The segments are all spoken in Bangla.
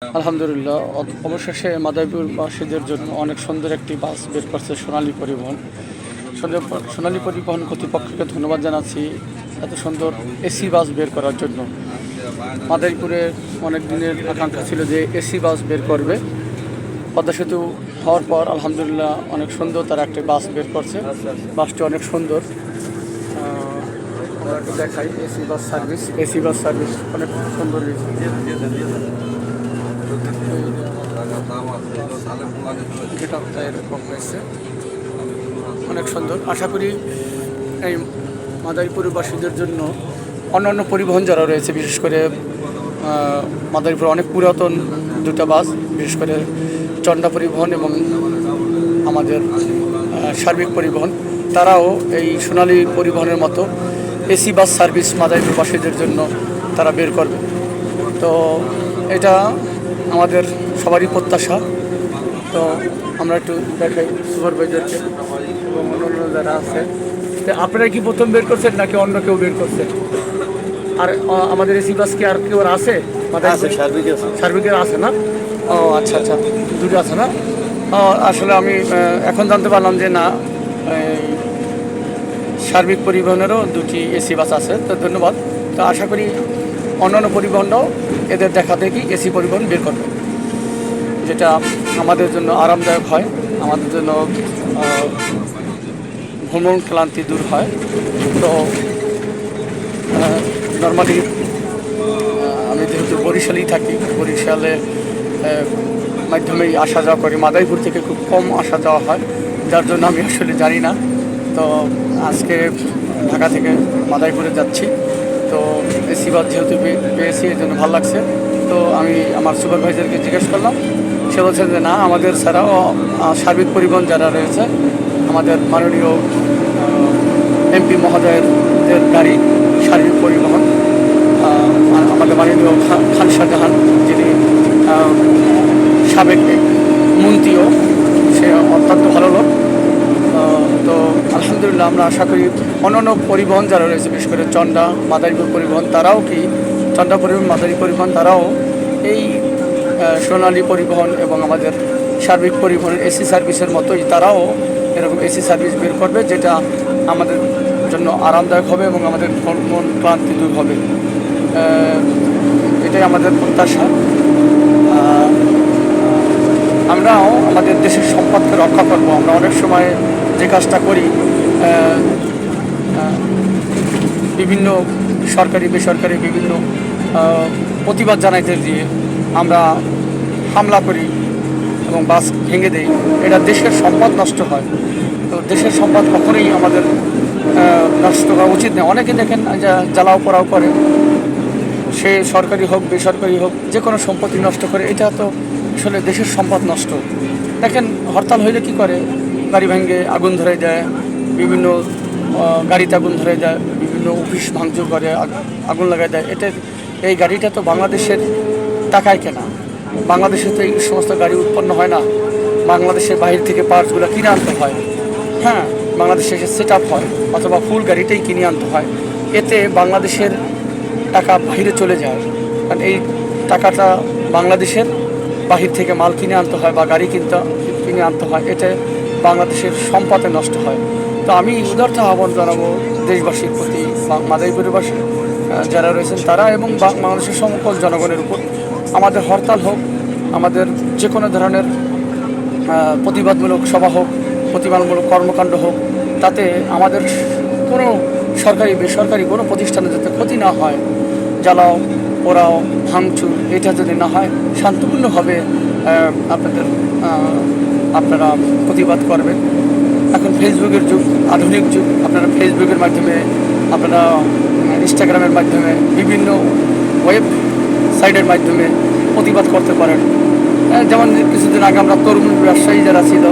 আলহামদুলিল্লাহ অবশেষে মাদারীপুরবাসীদের জন্য অনেক সুন্দর একটি বাস বের করছে সোনালী পরিবহন। সোনা- সোনালী পরিবহন কর্তৃপক্ষকে ধন্যবাদ জানাচ্ছি এত সুন্দর এসি বাস বের করার জন্য। মাদারীপুরের অনেক দিনের আকাঙ্ক্ষা ছিল যে এসি বাস বের করবে। পদ্মা সেতু হওয়ার পর আলহামদুলিল্লাহ অনেক সুন্দর তারা একটি বাস বের করছে। বাসটি অনেক সুন্দর। দেখাই AC bus service. AC bus service অনেক সুন্দর অনেক সুন্দর। আশা করি এই মাদারীপুরবাসীদের জন্য অন্যান্য পরিবহন যারা রয়েছে, বিশেষ করে মাদারীপুর অনেক পুরাতন দুটা বাস বিশেষ করে চন্ডা পরিবহন এবং আমাদের সার্বিক পরিবহন, তারাও এই সোনালী পরিবহনের মতো এসি বাস সার্ভিস মাদারীপুরবাসীদের জন্য তারা বের করবে। তো এটা আমাদের সবারই প্রত্যাশা। তো আমরা একটু দেখাই সুপারভাইজারকে এবং অন্য যারা আছে। তো আপনারা কি প্রথম বের করছেন নাকি অন্য কেউ বের করছেন আর আমাদের এসি বাস কি আর কেউ আছে? সার্বিকের আছে না? ও আচ্ছা আচ্ছা। দুটো আছে না? আসলে আমি এখন জানতে পারলাম যে না সার্বিক পরিবহনেরও দুটি এসি বাস আছে। তো ধন্যবাদ। তো আশা করি অন্যান্য পরিবহনটাও এদের দেখা দেখি এসি পরিবহন বের করবে যেটা আমাদের জন্য আরামদায়ক হয়, আমাদের জন্য ভ্রমণ ক্লান্তি দূর হয়। তো নর্মালি আমি যেহেতু বরিশালেই থাকি, বরিশালে মাধ্যমেই আসা যাওয়া করি। মাদাইপুর থেকে খুব কম আসা যাওয়া হয়, যার জন্য আমি আসলে জানি না। তো, আজকে ঢাকা থেকে মাদাইপুরে যাচ্ছি। তো এসি বাস যেহেতু পেয়েছি এর জন্য ভালো লাগছে। তো আমি আমার সুপারভাইজারকে জিজ্ঞেস করলাম। সে বলছেন যে, না, আমাদের ছাড়াও সার্বিক পরিবহন যারা রয়েছে, আমাদের মাননীয় এমপি মহোদয়ের গাড়ি, সার্বিক পরিবহন আমাদের মাননীয় খান শাহজাহান, যিনি সাবেক মন্ত্রীও, সে অত্যন্ত ভালো লোক। তো আলহামদুলিল্লাহ আমরা আশা করি অন্যান্য পরিবহন যারা রয়েছে, বিশেষ করে চন্ডা মাদারীপুর পরিবহন, তারাও কি চন্ডা পরিবহন, মাদারী পরিবহন, তারাও এই সোনালী পরিবহন এবং আমাদের সার্বিক পরিবহনের এসি সার্ভিসের মতোই তারাও এরকম এসি সার্ভিস বের করবে, যেটা আমাদের জন্য আরামদায়ক হবে এবং আমাদের মন ক্লান্তি দূর হবে। এটাই আমাদের প্রত্যাশা। আমরাও আমাদের দেশের সম্পদকে রক্ষা করব। আমরা অনেক সময় যে কাজটা করি বিভিন্ন সরকারি, বেসরকারি বিভিন্ন প্রতিবাদ জানাইতে দিয়ে আমরা হামলা করি এবং বাস ভেঙে দেই। এটা দেশের সম্পদ নষ্ট হয়। তো দেশের সম্পদ কখনোই আমাদের নষ্ট করা উচিত নয় অনেকে দেখেন জ্বালাও পোড়াও করে। সে সরকারি হোক, বেসরকারি হোক, যে কোনো সম্পত্তি নষ্ট করে, এটা তো আসলে দেশের সম্পদ নষ্ট। দেখেন হরতাল হইলে কি করে? গাড়ি ভেঙে আগুন ধরে দেয় বিভিন্ন গাড়িতে আগুন ধরে দেয় বিভিন্ন অফিস ভাঙচুর করে আগ- আগুন লাগাই দেয়। এটা এই গাড়িটা তো বাংলাদেশের টাকায় কেনা। বাংলাদেশে তো এই সমস্ত গাড়ি উৎপন্ন হয় না। বাংলাদেশের বাহির থেকে পার্টসগুলো কিনে আনতে হয়। হ্যাঁ বাংলাদেশে এসে সেট আপ হয় অথবা ফুল গাড়িটাই কিনে আনতে হয়। এতে বাংলাদেশের টাকা বাইরে চলে যায়। কারণ এই টাকাটা বাংলাদেশের বাহির থেকে মাল কিনে আনতে হয় বা গাড়ি কিনতে, কিনে আনতে হয়। এতে বাংলাদেশের সম্পদে নষ্ট হয়। তো আমি উদার্থ আহ্বান জানাব দেশবাসীর প্রতি মাদারীপুরবাসী যারা রয়েছেন তারা এবং বাংলাদেশের সকল জনগণের উপর। আমাদের হরতাল হোক, আমাদের যে কোনো ধরনের প্রতিবাদমূলক সভা হোক, প্রতিবাদমূলক কর্মকাণ্ড হোক, তাতে আমাদের কোনো সরকারি, বেসরকারি কোনো প্রতিষ্ঠানে যাতে ক্ষতি না হয়, জ্বালাও, পোড়াও, ভাঙচুর, এটা যদি না হয়, শান্তপূর্ণভাবে আপনাদের আপনারা প্রতিবাদ করবেন। এখন ফেসবুকের যুগ, আধুনিক যুগ। আপনারা ফেসবুকের মাধ্যমে, আপনারা ইনস্টাগ্রামের মাধ্যমে, বিভিন্ন ওয়েব সাইটের মাধ্যমে প্রতিবাদ করতে পারেন। যেমন কিছুদিন আগে আমরা তরুণ ব্যবসায়ী যারা ছিল,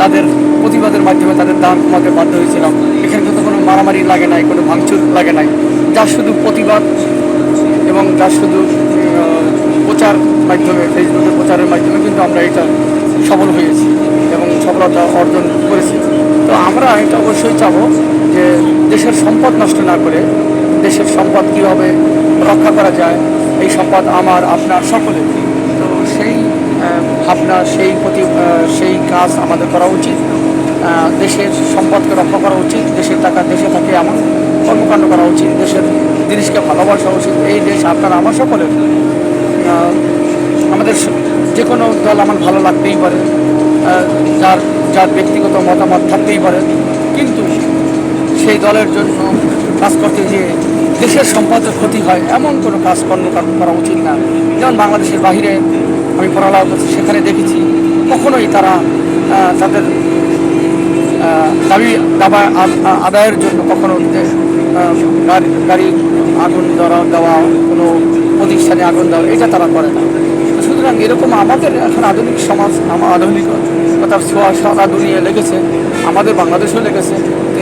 তাদের প্রতিবাদের মাধ্যমে তাদের দাম কমাতে বাধ্য হয়েছিলাম। এখানে কিন্তু কোনো মারামারি লাগে নাই, কোনো ভাঙচুর লাগে নাই। যা শুধু প্রতিবাদ এবং যার শুধু প্রচার মাধ্যমে ফেসবুকে প্রচারের মাধ্যমে কিন্তু আমরা এটা সফল হয়েছি এবং সফলতা অর্জন করেছি। তো আমরা এটা অবশ্যই চাবো যে দেশের সম্পদ নষ্ট না করে দেশের সম্পদ কীভাবে রক্ষা করা যায়, এই সম্পদ আমার, আপনার সকলের। তো সেই ভাবনা, সেই প্রতি সেই কাজ আমাদের করা উচিত। দেশের সম্পদকে রক্ষা করা উচিত, দেশের টাকা দেশে থাকে এমন কর্মকাণ্ড করা উচিত, দেশের জিনিসকে ভালোবাসা উচিত। এই দেশ আপনার, আমার সকলের। আমাদের যে কোনো দল আমার ভালো লাগতেই পারে যার যার ব্যক্তিগত মতামত থাকতেই পারে। কিন্তু সেই দলের জন্য কাজ করতে গিয়ে দেশের সম্পদের ক্ষতি হয়, এমন কোনো কাজ কর্ম কর- উচিত না। যেমন বাংলাদেশের বাহিরে আমি পড়ালেখা করছি, সেখানে দেখেছি কখনোই তারা তাদের দাবি, দাবা আদায়ের জন্য কখনো গাড়ি গাড়ি আগুন দেওয়া দেওয়া, কোনো প্রতিষ্ঠানে আগুন দেওয়া, এটা তারা করে না। সুতরাং এরকম আমাদের এখন আধুনিক সমাজ, আমার আধুনিকতার ছোঁয়া সারা দুনিয়া লেগেছে, আমাদের বাংলাদেশেও লেগেছে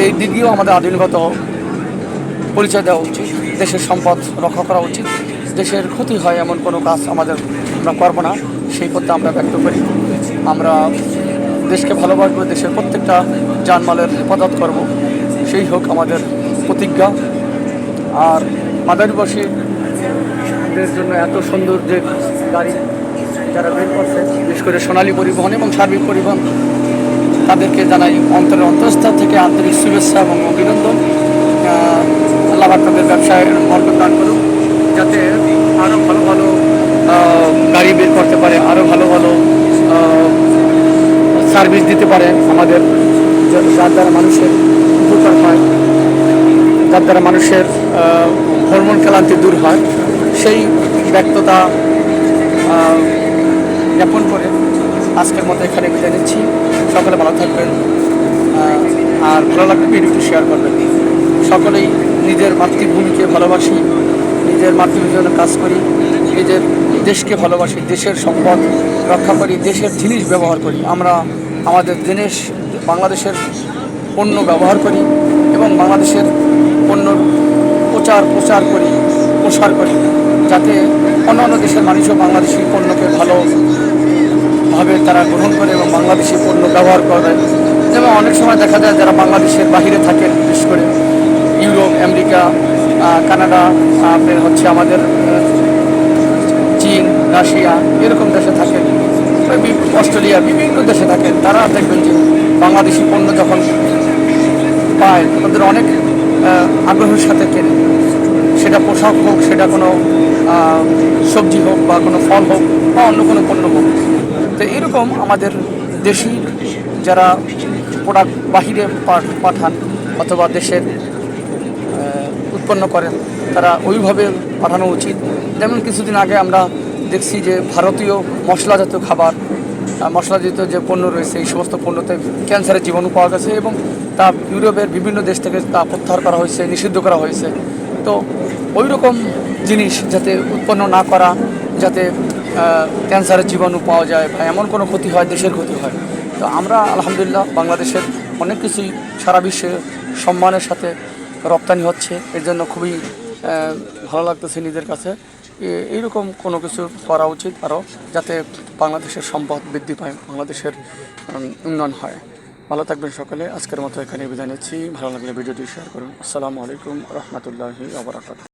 এই দিক দিয়েও আমাদের আধুনিকতা পরিচয় দেওয়া উচিত, দেশের সম্পদ রক্ষা করা উচিত, দেশের ক্ষতি হয় এমন কোনো কাজ আমাদের আমরা করব না, সেই পথে আমরা ব্যক্ত করি। আমরা দেশকে ভালোবাসবো, দেশের প্রত্যেকটা জানমালের হেফাজত করব, সেই হোক আমাদের প্রতিজ্ঞা। আর মাদারীবাসীদের জন্য এত সুন্দর যে গাড়ি যারা বের করছে, বিশেষ করে সোনালী পরিবহন এবং সার্বিক পরিবহন, তাদেরকে জানাই অন্তরের অন্তঃস্থল থেকে আন্তরিক শুভেচ্ছা এবং অভিনন্দন। আল্লাহ তাদের ব্যবসায় বরকত দান করুক, যাতে আরও ভালো ভালো গাড়ি বের করতে পারে আরও ভালো ভালো সার্ভিস দিতে পারে আমাদের যার দ্বারা মানুষের উপকার হয়, যার দ্বারা মানুষের হরমোন ক্লান্তি দূর হয়, সেই ব্যক্ততা জ্ঞাপন করে আজকের মতো এখানে বিদায় নিচ্ছি। সকলে ভালো থাকবেন আর ভালো লাগবে ভিডিওটি শেয়ার করবেন। সকলেই নিজের মাতৃভূমিকে ভালোবাসি, নিজের মাতৃভূমির জন্য কাজ করি, নিজের দেশকে ভালোবাসি, দেশের সম্পদ রক্ষা করি, দেশের জিনিস ব্যবহার করি। আমরা আমাদের জিনিস বাংলাদেশের পণ্য ব্যবহার করি এবং বাংলাদেশের পণ্য প্রচার প্রচার করি, প্রসার করি, যাতে অন্যান্য দেশের মানুষও বাংলাদেশি পণ্যকে ভালো ভাবে তারা গ্রহণ করে এবং বাংলাদেশি পণ্য ব্যবহার করে যেমন অনেক সময় দেখা যায় যারা বাংলাদেশের বাহিরে থাকেন বিশেষ করে ইউরোপ, আমেরিকা কানাডা আপনার হচ্ছে আমাদের চীন, রাশিয়া, এরকম দেশে থাকেন অস্ট্রেলিয়া, বিভিন্ন দেশে থাকেন তারা দেখবেন যে বাংলাদেশি পণ্য যখন পায়, তাদের অনেক আগ্রহের সাথে কেনে। সেটা পোশাক হোক, সেটা কোনো সবজি হোক বা কোনো ফল হোক বা অন্য কোনো পণ্য হোক। তো এরকম আমাদের দেশি যারা প্রোডাক্ট বাহিরে পাঠান অথবা দেশের উৎপন্ন করেন, তারা ওইভাবে পাঠানো উচিত। যেমন কিছুদিন আগে আমরা দেখছি যে ভারতীয় মশলাজাত খাবার মশলাজাত যে পণ্য রয়েছে, এই সমস্ত পণ্যতে ক্যান্সারের জীবাণু পাওয়া গেছে এবং তা ইউরোপের বিভিন্ন দেশ থেকে তা প্রত্যাহার করা হয়েছে, নিষিদ্ধ করা হয়েছে। তো ওই রকম জিনিস যাতে উৎপন্ন না করা, যাতে ক্যান্সারের জীবাণু পাওয়া যায় বা এমন কোনো ক্ষতি হয়, দেশের ক্ষতি হয়। তো আমরা আলহামদুলিল্লাহ বাংলাদেশের অনেক কিছুই সারা বিশ্বে সম্মানের সাথে রপ্তানি হচ্ছে। এর জন্য খুবই ভালো লাগতেছে নিজের কাছে। এইরকম কোনো কিছু করা উচিত আরও যাতে বাংলাদেশের সম্পদ বৃদ্ধি পায়, বাংলাদেশের উন্নয়ন হয়। ভালো থাকবেন সকলে। আজকের মতো এখানে বিদায় নিচ্ছি। ভালো লাগলে ভিডিওটি শেয়ার করুন। আসসালামু আলাইকুম রহমতুল্লাহি আবরাকাত